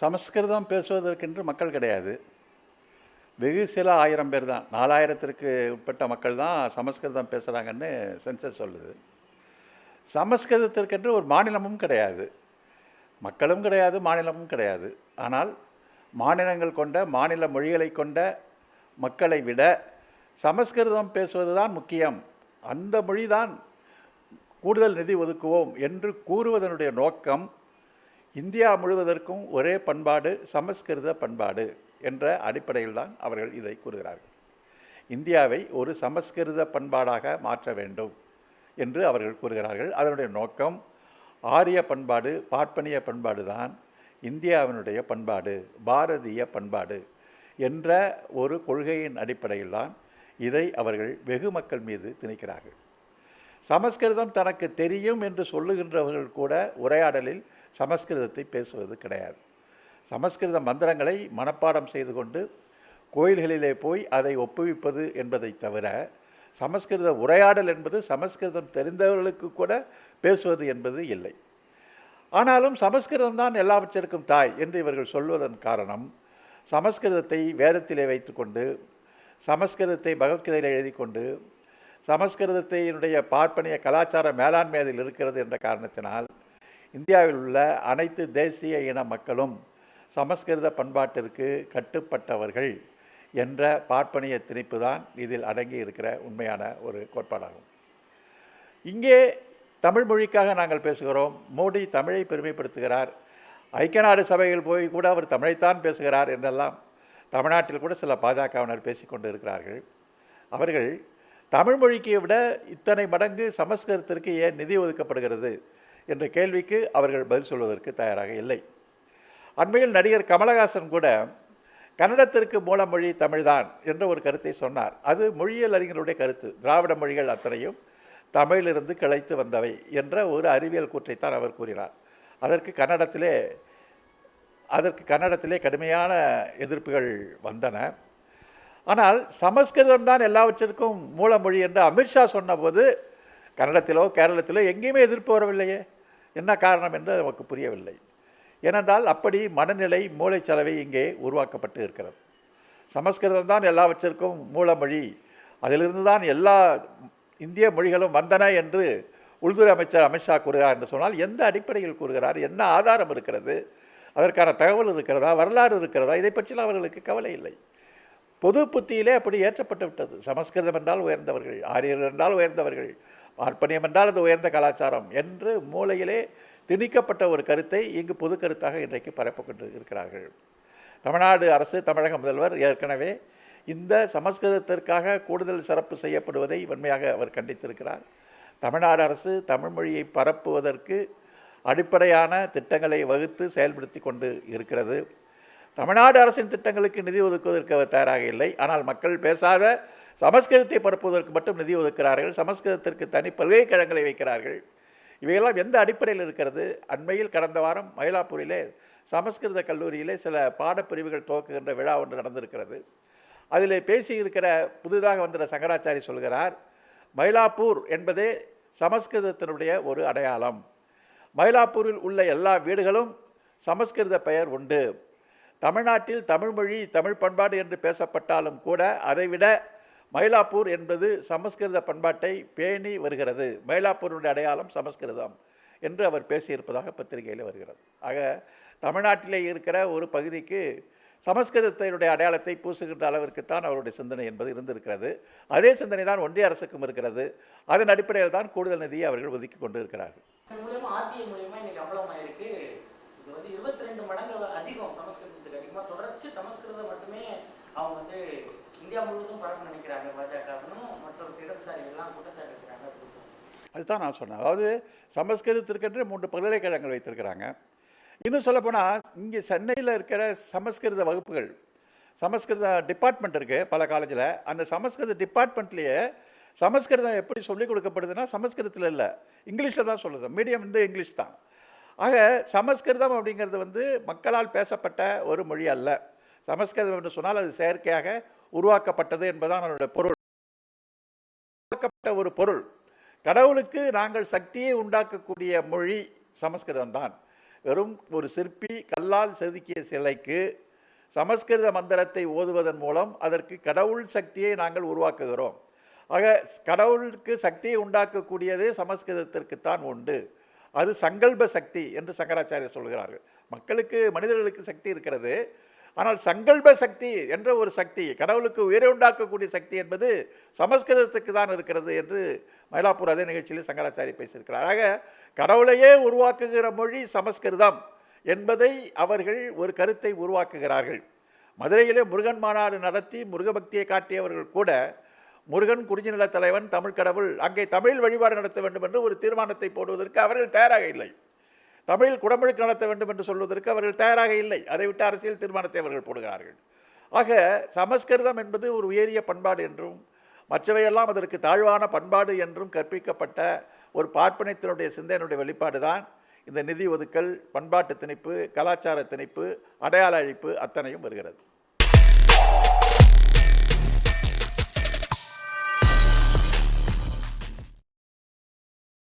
சமஸ்கிருதம் பேசுவதற்கென்று மக்கள் கிடையாது. வெகு சில ஆயிரம் பேர் தான். நாலாயிரத்திற்கு உட்பட்ட மக்கள் தான் சமஸ்கிருதம் பேசுகிறாங்கன்னு சென்சஸ் சொல்லுது. சமஸ்கிருதத்திற்கென்று ஒரு மாநிலமும் கிடையாது. மக்களும் கிடையாது மாநிலமும் கிடையாது. ஆனால் மாநிலங்கள் கொண்ட மாநில மொழிகளை கொண்ட மக்களை விட சமஸ்கிருதம் பேசுவது தான் முக்கியம். அந்த மொழி தான் கூடுதல் நிதி ஒதுக்குவோம் என்று கூறுவதனுடைய நோக்கம் இந்தியா முழுவதற்கும் ஒரே பண்பாடு சமஸ்கிருத பண்பாடு என்ற அடிப்படையில் தான் அவர்கள் இதை கூறுகிறார்கள். இந்தியாவை ஒரு சமஸ்கிருத பண்பாடாக மாற்ற வேண்டும் என்று அவர்கள் கூறுகிறார்கள். அதனுடைய நோக்கம் ஆரிய பண்பாடு பார்ப்பனிய பண்பாடு தான் இந்தியாவினுடைய பண்பாடு பாரதிய பண்பாடு என்ற ஒரு கொள்கையின் அடிப்படையில் தான் இதை அவர்கள் வெகு மக்கள் மீது திணிக்கிறார்கள். சமஸ்கிருதம் தனக்கு தெரியும் என்று சொல்லுகின்றவர்கள் கூட உரையாடலில் சமஸ்கிருதத்தை பேசுவது கிடையாது. சமஸ்கிருத மந்திரங்களை மனப்பாடம் செய்து கொண்டு கோயில்களிலே போய் அதை ஒப்புவிப்பது என்பதை தவிர சமஸ்கிருத உரையாடல் என்பது சமஸ்கிருதம் தெரிந்தவர்களுக்கு கூட பேசுவது என்பது இல்லை. ஆனாலும் சமஸ்கிருதம் தான் எல்லாவற்றிற்கும் தாய் என்று இவர்கள் சொல்வதன் காரணம் சமஸ்கிருதத்தை வேதத்திலே வைத்துக்கொண்டு சமஸ்கிருதத்தை பகவத்கீதையில் எழுதி கொண்டு சமஸ்கிருதத்தினுடைய பார்ப்பனிய கலாச்சார மேலாண்மை அதில் இருக்கிறது என்ற காரணத்தினால் இந்தியாவில் உள்ள அனைத்து தேசிய இன மக்களும் சமஸ்கிருத பண்பாட்டிற்கு கட்டுப்பட்டவர்கள் என்ற பார்ப்பனிய திணிப்பு தான் இதில் அடங்கி இருக்கிற உண்மையான ஒரு கோட்பாடாகும். இங்கே தமிழ் மொழிக்காக நாங்கள் பேசுகிறோம். மோடி தமிழை பெருமைப்படுத்துகிறார். ஐக்கிய நாடு சபையில் போய் கூட அவர் தமிழைத்தான் பேசுகிறார் என்றெல்லாம் தமிழ்நாட்டில் கூட சில பாஜகவினர் பேசிக்கொண்டு இருக்கிறார்கள். அவர்கள் தமிழ் மொழிக்கு விட இத்தனை மடங்கு சமஸ்கிருதத்திற்கு ஏன் நிதி ஒதுக்கப்படுகிறது என்ற கேள்விக்கு அவர்கள் பதில் சொல்வதற்கு தயாராக இல்லை. அண்மையில் நடிகர் கமலஹாசன் கூட கன்னடத்திற்கு மூலமொழி தமிழ்தான் என்ற ஒரு கருத்தை சொன்னார். அது மொழியியல் அறிஞருடைய கருத்து. திராவிட மொழிகள் அத்தனையும் தமிழிலிருந்து கிளைத்து வந்தவை என்ற ஒரு அறிவியல் கூற்றைத்தான் அவர் கூறினார். அதற்கு கன்னடத்திலே அதற்கு கன்னடத்திலே கடுமையான எதிர்ப்புகள் வந்தன. ஆனால் சமஸ்கிருதம் தான் எல்லாவற்றிற்கும் மூலமொழி என்று அமித்ஷா சொன்னபோது கன்னடத்திலோ கேரளத்திலோ எங்கேயுமே எதிர்ப்பு வரவில்லையே. என்ன காரணம் என்று நமக்கு புரியவில்லை. ஏனென்றால் அப்படி மனநிலை மூளைச்சலவை இங்கே உருவாக்கப்பட்டு இருக்கிறது. சமஸ்கிருதம் தான் எல்லாவற்றிற்கும் மூலமொழி. அதிலிருந்து தான் எல்லா இந்திய மொழிகளும் வந்தன என்று உள்துறை அமைச்சர் அமித்ஷா கூறுகிறார் என்று சொன்னால் எந்த அடிப்படையில் கூறுகிறார்? என்ன ஆதாரம் இருக்கிறது? அதற்கான தகவல் இருக்கிறதா? வரலாறு இருக்கிறதா? இதை பற்றிலாம் அவர்களுக்கு கவலை இல்லை. பொது புத்தியிலே அப்படி ஏற்றப்பட்டு விட்டது. சமஸ்கிருதம் என்றால் உயர்ந்தவர்கள் ஆரியர் என்றால் உயர்ந்தவர்கள் பார்ப்பனியம் என்றால் அது உயர்ந்த கலாச்சாரம் என்று மூளையிலே திணிக்கப்பட்ட ஒரு கருத்தை இங்கு பொது கருத்தாக இன்றைக்கு பரப்பிக்கொண்டு இருக்கிறார்கள் தமிழ்நாடு அரசு தமிழக முதல்வர் ஏற்கனவே இந்த சமஸ்கிருதத்திற்காக கூடுதல் சிறப்பு செய்யப்படுவதை வன்மையாக அவர் கண்டித்திருக்கிறார். தமிழ்நாடு அரசு தமிழ் மொழியை பரப்புவதற்கு அடிப்படையான திட்டங்களை வகுத்து செயல்படுத்தி கொண்டு இருக்கிறது. தமிழ்நாடு அரசின் திட்டங்களுக்கு நிதி ஒதுக்குவதற்கு அவர் தயாராக இல்லை. ஆனால் மக்கள் பேசாத சமஸ்கிருதத்தை பரப்புவதற்கு மட்டும் நிதி ஒதுக்கிறார்கள் சமஸ்கிருதத்திற்கு தனி பல்கலைக்கழகங்களை வைக்கிறார்கள். இவையெல்லாம் எந்த அடிப்படையில் இருக்கிறது? அண்மையில் கடந்த வாரம் மயிலாப்பூரிலே சமஸ்கிருத கல்லூரியிலே சில பாடப்பிரிவுகள் துவக்குகின்ற விழா ஒன்று நடந்திருக்கிறது. அதில் பேசியிருக்கிற புதிதாக வந்த சங்கராச்சாரி சொல்கிறார் மயிலாப்பூர் என்பதே சமஸ்கிருதத்தினுடைய ஒரு அடையாளம். மயிலாப்பூரில் உள்ள எல்லா வீடுகளும் சமஸ்கிருத பெயர் உண்டு. தமிழ்நாட்டில் தமிழ்மொழி தமிழ் பண்பாடு என்று பேசப்பட்டாலும் கூட அதைவிட மயிலாப்பூர் என்பது சமஸ்கிருத பண்பாட்டை பேணி வருகிறது. மயிலாப்பூருடைய அடையாளம் சமஸ்கிருதம் என்று அவர் பேசியிருப்பதாக பத்திரிகையில் வருகிறது. ஆக தமிழ்நாட்டிலே இருக்கிற ஒரு பகுதிக்கு சமஸ்கிருதத்தினுடைய அடையாளத்தை பூசுகின்ற அளவிற்குத்தான் அவருடைய சிந்தனை என்பது இருந்திருக்கிறது. அதே சிந்தனை தான் ஒன்றிய அரசுக்கும் இருக்கிறது. அதன் அடிப்படையில் தான் கூடுதல் நிதியை அவர்கள் ஒதுக்கி கொண்டு இருக்கிறார்கள் இருபத்தி ரெண்டு மடங்கு அதிகம் சமஸ்கிருதத்துக்கு அதிகமாக தொடர்ச்சி சமஸ்கிருதம் மட்டுமே அவங்க வந்து இந்தியா முழுவதும் பழக்கம் நினைக்கிறாங்க. பாஜகவினும் மற்றொரு இடதுசாரி எல்லாம் குற்றச்சாட்டு இருக்கிறாங்க. அதுதான் நான் சொன்னேன். அதாவது சமஸ்கிருதத்திற்கென்று மூன்று பல்கலைக்கழகங்கள் வைத்திருக்கிறாங்க. இன்னும் சொல்லப்போனால் இங்கே சென்னையில் இருக்கிற சமஸ்கிருத வகுப்புகள் சமஸ்கிருத டிபார்ட்மெண்ட் இருக்குது பல காலேஜில் அந்த சமஸ்கிருத டிபார்ட்மெண்ட்லேயே சமஸ்கிருதம் எப்படி சொல்லிக் கொடுக்கப்படுதுன்னா சமஸ்கிருதத்தில் இல்லை. இங்கிலீஷில் தான் சொல்லுது. மீடியம் வந்து இங்கிலீஷ் தான். ஆக சமஸ்கிருதம் அப்படிங்கிறது வந்து மக்களால் பேசப்பட்ட ஒரு மொழி அல்ல. சமஸ்கிருதம் என்று சொன்னால் அது செயற்கையாக உருவாக்கப்பட்டது என்பதுதான் அதனுடைய பொருள். உருவாக்கப்பட்ட ஒரு பொருள். கடவுளுக்கு நாங்கள் சக்தியை உண்டாக்கக்கூடிய மொழி சமஸ்கிருதம் தான் வெறும் ஒரு சிற்பி கல்லால் செதுக்கிய சிலைக்கு சமஸ்கிருத மந்திரத்தை ஓதுவதன் மூலம் அதற்கு கடவுள் சக்தியை நாங்கள் உருவாக்குகிறோம். ஆக கடவுளுக்கு சக்தியை உண்டாக்கக்கூடியது சமஸ்கிருதத்திற்குத்தான் உண்டு. அது சங்கல்ப சக்தி என்று சங்கராச்சாரியர் சொல்கிறார்கள். மக்களுக்கு மனிதர்களுக்கு சக்தி இருக்கிறது. ஆனால் சங்கல்ப சக்தி என்ற ஒரு சக்தி கடவுளுக்கு உயிரை உண்டாக்கக்கூடிய சக்தி என்பது சமஸ்கிருதத்துக்கு தான் இருக்கிறது என்று மயிலாப்பூர் அதே நிகழ்ச்சியில் சங்கராச்சாரி பேசியிருக்கிறார். ஆக கடவுளையே உருவாக்குகிற மொழி சமஸ்கிருதம் என்பதை அவர்கள் ஒரு கருத்தை உருவாக்குகிறார்கள். மதுரையிலே முருகன் மாநாடு நடத்தி முருகபக்தியை காட்டியவர்கள் கூட முருகன் குறிஞ்சிநில தலைவன் தமிழ் கடவுள் அங்கே தமிழ் வழிபாடு நடத்த வேண்டும் என்று ஒரு தீர்மானத்தை போடுவதற்கு அவர்கள் தயாராக இல்லை. தமிழ் குடமுழுக்கு நடத்த வேண்டும் என்று சொல்வதற்கு அவர்கள் தயாராக இல்லை. அதை விட்டு அரசியல் தீர்மானத்தை அவர்கள் போடுகிறார்கள். ஆக சமஸ்கிருதம் என்பது ஒரு உயரிய பண்பாடு என்றும் மற்றவையெல்லாம் அதற்கு தாழ்வான பண்பாடு என்றும் கற்பிக்கப்பட்ட ஒரு பார்ப்பனத்தினுடைய சிந்தனையினுடைய வெளிப்பாடு தான். இந்த நிதி ஒதுக்கல் பண்பாட்டு திணிப்பு கலாச்சார திணிப்பு அடையாள அழிப்பு அத்தனையும் வருகிறது.